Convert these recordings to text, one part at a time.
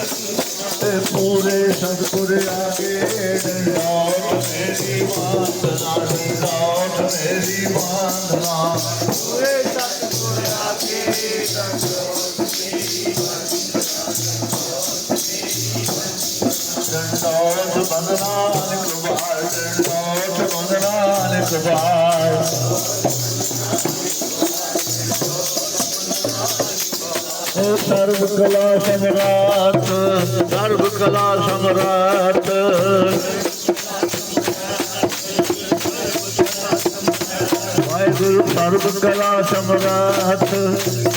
ਇਹ ਪੂਰੇ ਸੰਤਪੁਰ ਆ ਗਏ ਡੰਡਾਉਟ ਮੇਰੀ ਬਾਂਦਨਾ ਡੰਡਾਉਟ ਮੇਰੀ ਬਾਂਦਨਾ ਪੂਰੇ ਸੰਤਪੁਰ ਆ ਗਏ ਡੰਡਾਉਟ कला सम्राट सर्व कला सम्राट वाहेगुरु सर्व कला सम्राट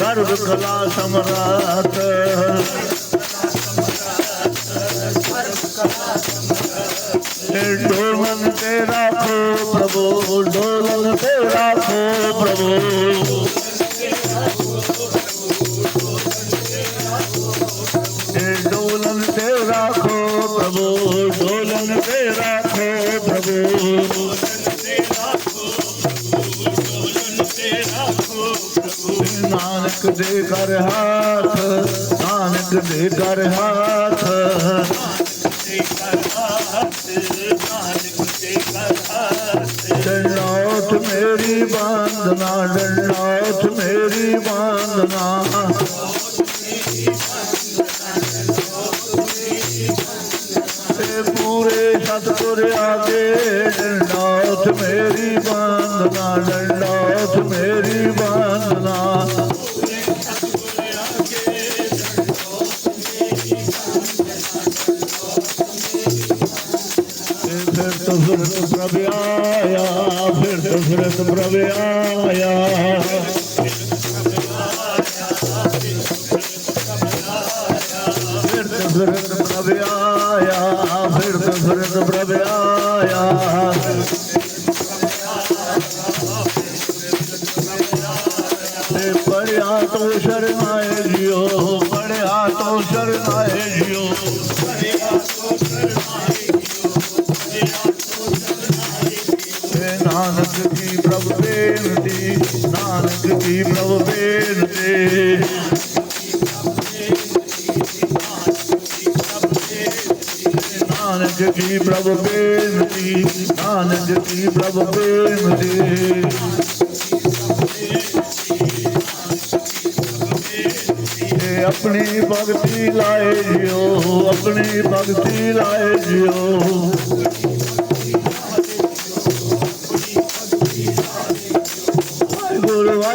सर्व कला सम्राट ਕਰ ਹਾਥ, ਨਾਨਕ ਦੇ ਕਰ ਹਾਥ। ਡੰਡੌਤ ਮੇਰੀ ਬਾਂਦਨਾ ਡੰਡੌਤ ਮੇਰੀ ਬਾਂਦਨਾ ਤੇ ਪੂਰੇ ਸਤਿਗੁਰ ਆਗੇ ਡੰਡੌਤ ਮੇਰੀ ਬਾਂਦਨਾ ਡੰਡੌਤ ਮੇਰੀ ਬਾਂਦਨਾ फिर प्रव्याया फिर प्रव्याया ਨਾਨਕ ਕੀ ਪ੍ਰਭ ਬੇਨਤੀ, ਨਾਨਕ ਕੀ ਪ੍ਰਭ ਬੇਨਤੀ? ਨਾਨਕ ਕੀ ਪ੍ਰਭ ਬੇਨਤੀ, ਨਾਨਕ ਕੀ ਪ੍ਰਭ ਬੇਨਤੀ? ਆਪਣੀ ਭਗਤੀ ਲਾਏ ਜਿਓ, ਆਪਣੀ ਭਗਤੀ ਲਾਏ ਜਿਓ।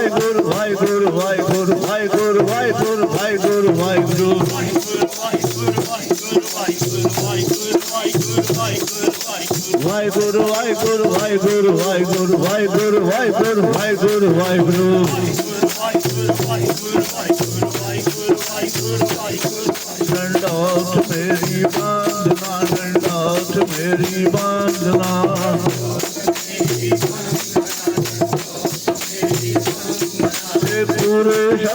ਵਾਹਿਗੁਰੂ ਵਾਹਿਗੁਰੂ ਵਾਹਿਗੁਰੂ ਵਾਹਿਗੁਰੂ ਵਾਹਿਗੁਰੂ ਵਾਹਿਗੁਰੂ ਵਾਹਿਗੁਰੂ ਵਾਹਿਗੁਰੂ ਵਾਹਿਗੁਰੂ ਵਾਹਿਗੁਰੂ ਵਾਹਿਗੁਰੂ ਵਾਹਿਗੁਰੂ ਵਾਹਿਗੁਰੂ ਵਾਹਿਗੁਰੂ ਵਾਹਿਗੁਰੂ ਵਾਹਿਗੁਰੂ ਡੰਡੌਤ ਮੇਰੀ ਬਾਂਦਨਾ ਡੰਡੌਤ ਮੇਰੀ ਬਾਂਦਨਾ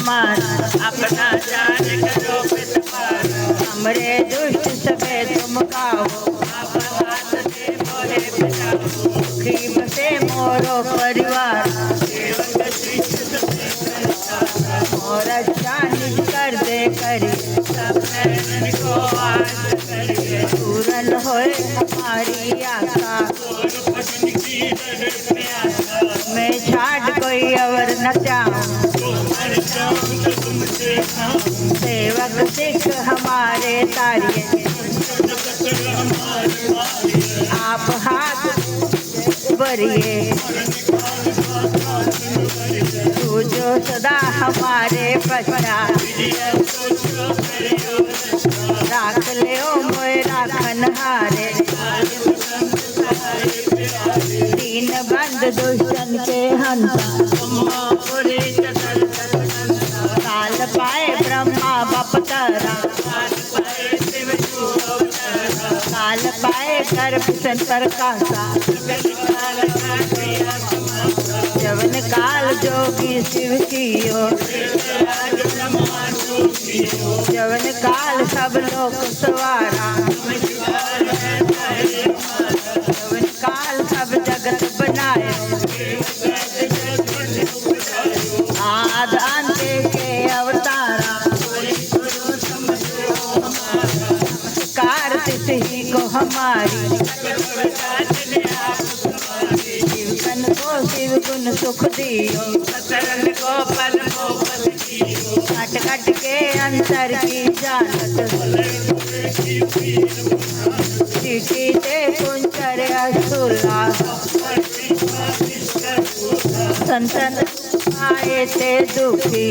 हमार, अपना जान करो हमरे दुष्ट सबे तुम काओ मोरो परिवार। और अच्छा कर दे करी, सबको पूरन होए हमारी आशा। मैं छाट कोई और न चाहूँ। सेवक सिख हमारे तारिये आप हाथ भरिए तू जो सदा हमारे पश्चात पाए कर पर का जवन काल जोगी शिव की हो जवन काल सब लोग सवारा। हमारी। जीवन को शिव गुण सुख दियो। कट कट के अंतर की जानत सीखीते कुंचर असुला संतन आए थे दुखी।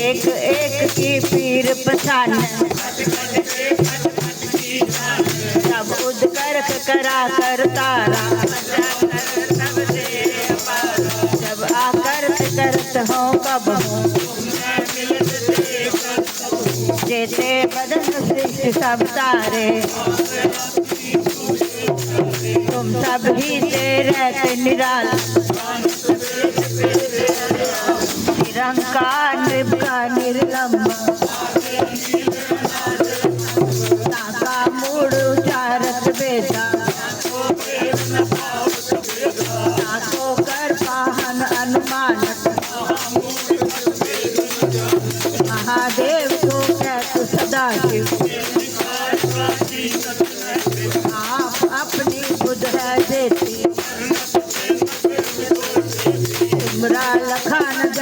एक एक की पीर पछान। दर्द करा कर तारा जब आकर करत हो कब हो जेते बदन सृष्टि सब तारे। तुम सब ही से रहते निराल। निरंकार निर्लम्बा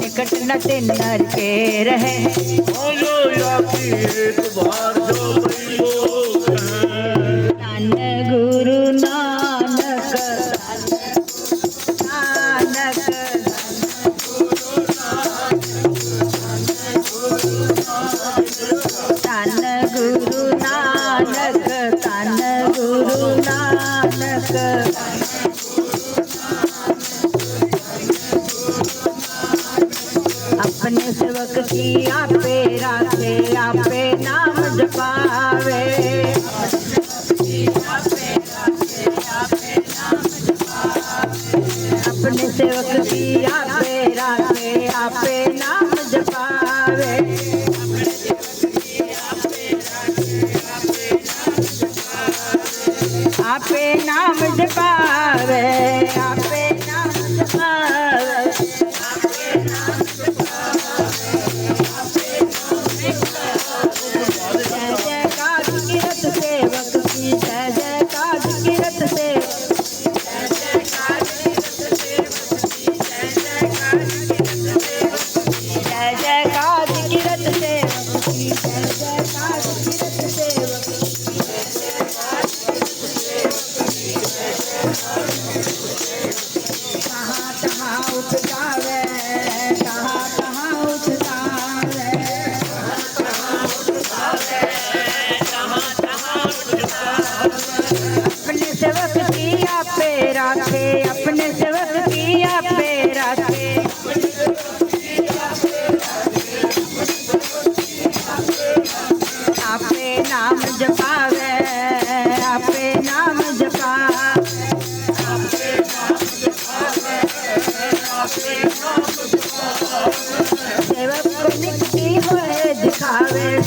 टिकट न तिन के रहे बोलो या पीर बार जो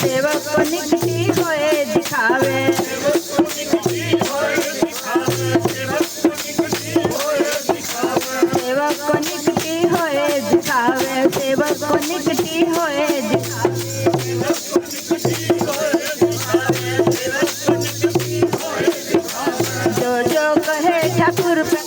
सेवक को निकटी होए दिखावे सेवक को निकटी होए दिखावे सेवक को निकटी होए दिखावे जो जो कहे ठाकुर पे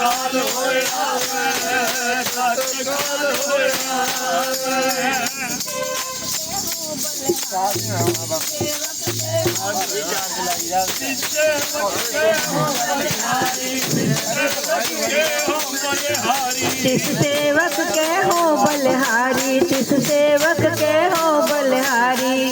ਕਾਲ ਹੋਇਆ ਸਤਿ ਕਾਲ ਹੋਇਆ तिस सेवक के हो बलिहारी तिस सेवक के हो बलिहारी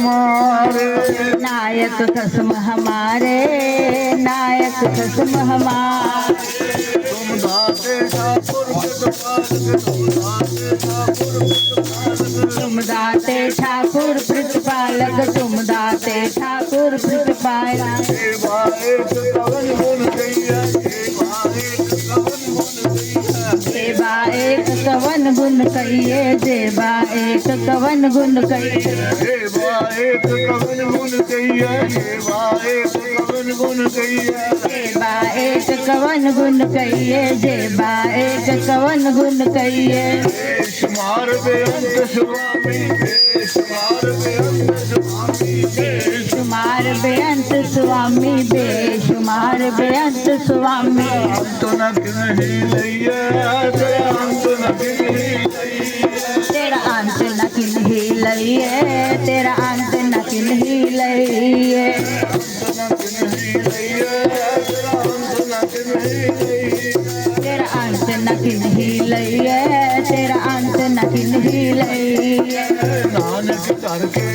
हमारे। नायक खसम हमारे नायक खसम हमारे। तुम दाते ठाकुर तुम दाते ठाकुर प्रतिपालक तुम दाते ठाकुर कवन गुण गैया देवा एक कवन गुण कहिए। देवा एक कवन गुण कहिए एक कवन गुण देवा एक कवन गुण कहिए देवा एक कवन गुण कहिए। देश मार बेअंत स्वामी देश मार बेअंत स्वामी। देश शुमार बेअंत स्वामी बेशुमार बेअंत स्वामी अंत न नहीं लइया ते अंत न नहीं लइया तेरा अंत न किन्ही लइए तेरा अंत न किन्ही लइए तेरा अंत न किन्ही लइए तेरा अंत न किन्ही लइए नानक करके बोले